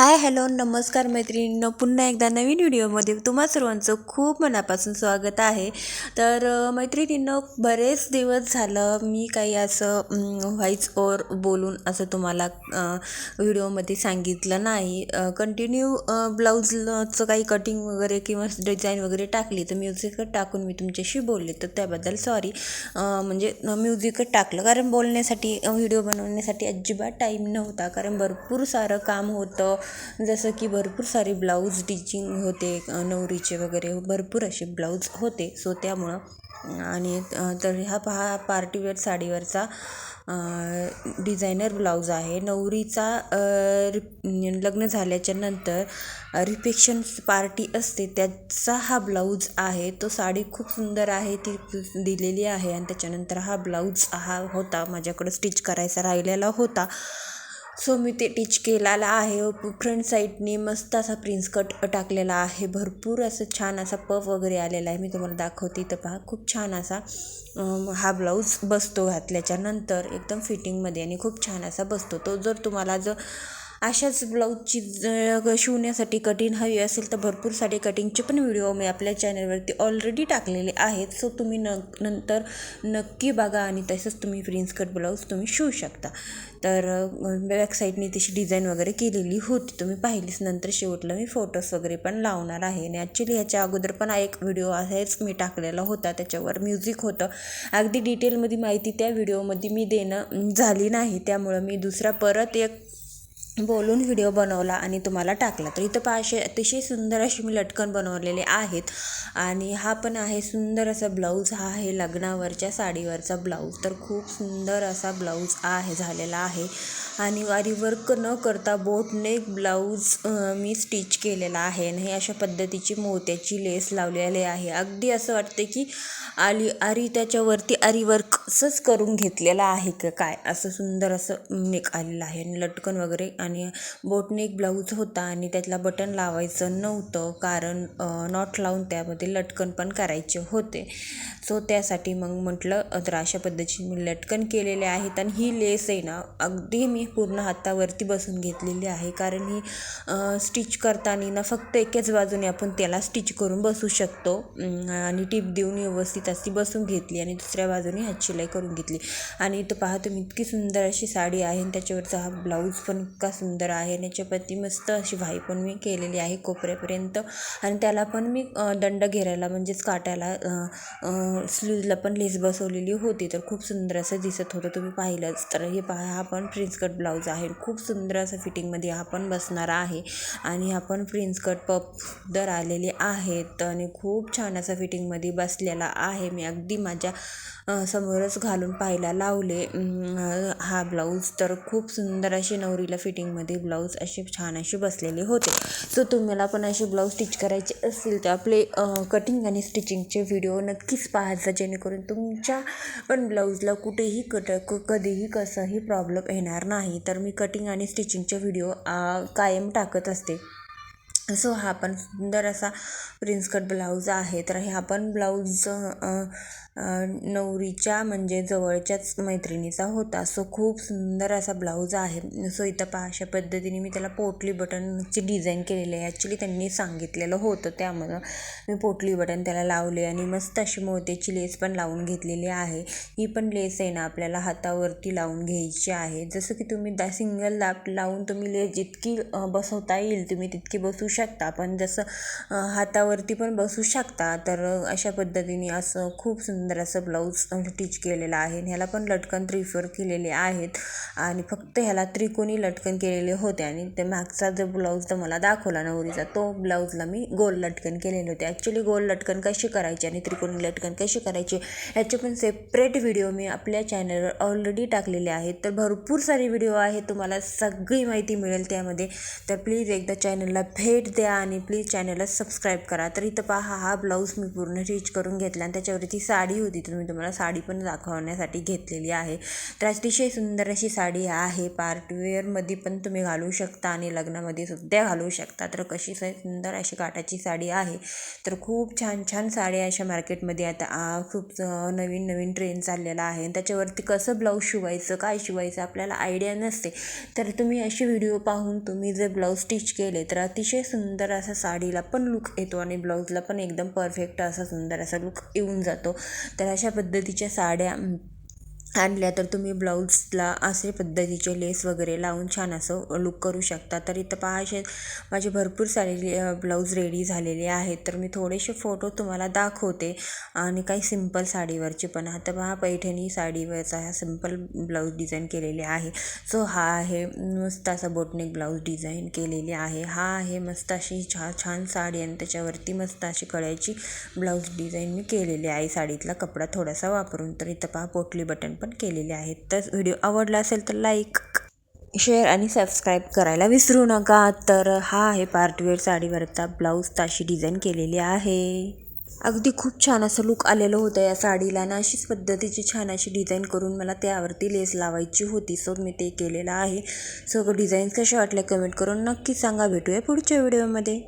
Hi hello नमस्कार मैत्रिणींनो. पुन्हा एकदा नवीन व्हिडिओमध्ये तुम्हा सर्वांचं खूप मनापासून स्वागत आहे. तर अ, मैत्रिणींनो बरेच दिवस झालं मी काही असं व्हॉइस ओवर बोलून असं तुम्हाला व्हिडिओमध्ये सांगितलं नाही. कंटिन्यू ब्लाऊजचं काही कटिंग वगैरे किंवा डिझाईन वगैरे टाकली तर म्युझिक टाकून मी तुमच्याशी बोलले. तर त्याबद्दल सॉरी म्हणजे म्युझिकच टाकलं. कारण बोलण्यासाठी व्हिडिओ बनवण्यासाठी अजिबात टाईम नव्हता. कारण भरपूर सारं काम होतं. जसं की भरपूर सारे ब्लाऊज स्टिचिंग होते नवरीचे वगैरे भरपूर असे ब्लाऊज होते. सो त्यामुळं आणि तर ह्या पहा पार्टीवेअर साडीवरचा डिझायनर ब्लाऊज आहे. नवरीचा रि लग्न झाल्याच्यानंतर रिफेक्शन पार्टी असते. त्याचा हा ब्लाऊज आहे. तो साडी खूप सुंदर आहे ती दिलेली आहे. आणि त्याच्यानंतर हा ब्लाऊज हा होता. माझ्याकडं स्टिच करायचा राहिलेला होता. सो मी ते टिच केलेला आहे. फ्रंट साईडने मस्त असा प्रिन्स कट टाकलेला आहे. भरपूर असं छान असा पफ वगैरे आलेला आहे. मी तुम्हाला दाखवते तर पहा. खूप छान असा हा ब्लाऊज बसतो घातल्याच्या नंतर. एकदम फिटिंगमध्ये आणि खूप छान असा बसतो. तो जर तुम्हाला जर अशाच ब्लाऊजची शिवण्यासाठी कटिंग हवी असेल तर भरपूर सारे कटिंगचे पण व्हिडिओ मी आपल्या चॅनलवरती ऑलरेडी टाकलेले आहेत. सो तुम्ही न नंतर नक्की बघा आणि तसंच तुम्ही प्रिन्स कट ब्लाऊज तुम्ही शिवू शकता. तर बॅकसाईटनी तशी डिझाईन वगैरे केलेली होती. तुम्ही पाहिलीच. नंतर शेवटला मी फोटोज वगैरे पण लावणार आहे. आणि ॲक्च्युली ह्याच्या अगोदर पण एक व्हिडिओ आहेच मी टाकलेला होता. त्याच्यावर म्युझिक होतं. अगदी डिटेलमध्ये माहिती त्या व्हिडिओमध्ये मी देणं झाली नाही. त्यामुळं मी दुसरा परत एक बोलून व्हिडिओ बनवला आणि तुम्हाला टाकला. तर इथं पहा असे अतिशय सुंदर अशी मी लटकन बनवलेले आहेत. आणि हा पण आहे सुंदर असा ब्लाऊज. हा आहे लग्नावरच्या साडीवरचा ब्लाऊज. तर खूप सुंदर असा ब्लाऊज आहे झालेला आहे. आणि वारी वर्क न करता बोट नेक ब्लाऊज मी स्टिच केलेला आहे. आणि हे अशा पद्धतीची मोत्याची लेस लावलेली आहे. अगदी असं वाटते की आली आरी त्याच्यावरती आरी वर्कच करून घेतलेलं आहे का काय? असं सुंदर असं निघालेलं आलेलं आहे. आणि लटकन वगैरे आणि आणि बोटनेक ब्लाऊज होता आणि त्यातला बटन लावायचं नव्हतं कारण नॉट लावून त्यामध्ये लटकन पण करायचे होते. सो त्यासाठी मग म्हटलं तर अशा पद्धतीने मी लटकन केलेले आहेत आणि ही लेस आहे ना अगदी मी पूर्ण हातावरती बसून घेतलेली आहे. कारण ही स्टिच करताना ना फक्त एकाच बाजूने आपण त्याला स्टिच करून बसू शकतो. आणि टीप देऊन व्यवस्थित अशी बसून घेतली आणि दुसऱ्या बाजूने हात शिलाई करून घेतली. आणि इथं पहा तुम्ही इतकी सुंदर अशी साडी आहे आणि त्याच्यावरचा हा ब्लाऊज पण इतका सुंदर आहे. आणि याच्यावरती मस्त अशी व्हाई पण मी केलेली आहे कोपऱ्यापर्यंत. आणि त्याला पण मी दंड घेरायला म्हणजेच काटायला स्लीवला पण लेस बसवलेली होती. तर खूप सुंदर असं दिसत होतं. तुम्ही पाहिलंच. तर हे पहा हा पण प्रिन्स कट ब्लाऊज आहे. खूप सुंदर असं फिटिंगमध्ये हा पण बसणार आहे. आणि हा पण प्रिन्स कट पप दर आलेले आहेत. आणि खूप छान असं फिटिंगमध्ये बसलेला आहे. मी अगदी माझ्या समोरच घालून पाहायला लावले. हा ब्लाऊज तर खूप सुंदर अशी नवरीला फिटिंग फिटिंगमध्ये ब्लाऊज असे छान असे बसलेले होते. सो तुम्हाला पण असे ब्लाऊज स्टिच करायचे असतील तर आपले कटिंग आणि स्टिचिंगचे व्हिडिओ नक्कीच पाहायचा जेणेकरून तुमच्या पण ब्लाऊजला कुठेही कट क- कधीही कसंही प्रॉब्लेम येणार नाही. तर मी कटिंग आणि स्टिचिंगचे व्हिडिओ कायम टाकत असते. सो हा पण सुंदर असा प्रिन्स कट ब्लाऊज आहे. तर हा पण ब्लाऊज नवरीच्या म्हणजे जवळच्याच मैत्रिणीचा होता. सो खूप सुंदर असा ब्लाऊज आहे. सो इथं पहा अशा पद्धतीने मी त्याला पोटली बटनची डिझाईन केलेली आहे. ॲक्च्युली त्यांनी सांगितलेलं होतं त्यामुळं मी पोटली बटन त्याला लावले आणि मस्त अशी मोत्याची लेस पण लावून घेतलेली आहे. ही पण लेस आहे ना आपल्याला हातावरती लावून घ्यायची आहे. जसं की तुम्ही दा सिंगल लाप लावून तुम्ही लेस जितकी बसवता येईल तुम्ही तितकी बसू शकता शकता. पण जसं हातावरती पण बसू शकता तर अशा पद्धतीने असं खूप सुंदर असं ब्लाऊज स्टिच केलेलं आहे आणि ह्याला पण लटकन त्रिफर केलेले आहेत आणि फक्त ह्याला त्रिकोणी लटकन केलेले होते आणि ते मागचा जो ब्लाऊज तर मला दाखवला नवरीचा तो ब्लाऊजला मी गोल लटकन केलेले होते. ॲक्च्युली गोल लटकन कशी करायची आणि त्रिकोणी लटकन कशी करायची ह्याचे पण सेपरेट व्हिडिओ मी आपल्या चॅनलवर ऑलरेडी टाकलेले आहेत. तर भरपूर सारे व्हिडिओ आहेत तुम्हाला सगळी माहिती मिळेल त्यामध्ये. तर प्लीज एकदा चॅनलला भेट द्या आणि प्लीज चॅनलला सबस्क्राईब करा. तर इथं पहा हा ब्लाऊज मी पूर्ण स्टिच करून घेतला आणि त्याच्यावरती साडी होती. तर मी तुम्हाला साडी पण दाखवण्यासाठी घेतलेली आहे. तर अतिशय सुंदर अशी साडी आहे. पार्टवेअरमध्ये पण तुम्ही घालू शकता आणि लग्नामध्ये सुद्धा घालू शकता. तर कशी सुंदर अशी काटाची साडी आहे. तर खूप छान छान साड्या अशा मार्केटमध्ये आता खूप नवीन नवीन ट्रेंड चाललेला आहे. आणि त्याच्यावरती कसं ब्लाऊज शिवायचं काय शिवायचं आपल्याला आयडिया नसते. तर तुम्ही असे व्हिडिओ पाहून तुम्ही जर ब्लाऊज स्टिच केले तर अतिशय सुंदर असा साडीला पण लुक येतो आणि ब्लाऊजला पण एकदम परफेक्ट असा सुंदर असा लुक येऊन जातो. तर अशा पद्धतीच्या साड्या आणल्या तर तुम्ही ब्लाऊजला असे पद्धतीचे लेस वगैरे लावून छान असं लुक करू शकता. तर इथं पहा असे माझे भरपूर सारे ब्लाऊज रेडी झालेले आहेत. तर मी थोडेसे फोटो तुम्हाला दाखवते. आणि काही सिंपल साडीवरचे पण आता पहा पैठणी साडीवरचा हा सिंपल ब्लाऊज डिझाईन केलेले आहे. सो हा आहे मस्त असा बोटनेक ब्लाऊज डिझाईन केलेली आहे. हा आहे मस्त अशी छा छान साडी आणि त्याच्यावरती मस्त अशी कळ्याची ब्लाऊज डिझाईन मी केलेली आहे. साडीतला कपडा थोडासा वापरून. तर इथं पहा पोटली बटन पण केलेले आहेत. तर व्हिडिओ आवडला असेल तर लाईक शेअर आणि सबस्क्राईब करायला विसरू नका. तर हा आहे पार्टवेअर साडीवरचा ब्लाऊज ताशी डिझाईन केलेली आहे. अगदी खूप छान असं लुक आलेलं होतं या साडीला. ना अशीच पद्धतीची छान अशी डिझाईन करून मला त्यावरती लेस लावायची होती. सो मी ते केलेलं आहे. सो डिझाईन्स कशा वाटल्या कमेंट करून नक्की सांगा. भेटूया पुढच्या व्हिडिओमध्ये